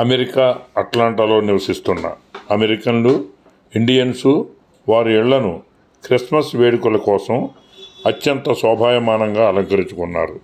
America అట్లాంటాలో నివసిస్తున్న అమెరికన్లు Indians వారి ఇళ్ళను క్రిస్మస్ వేడుకల కోసం అత్యంత శోభాయమానంగా అలంకరించుకున్నారు.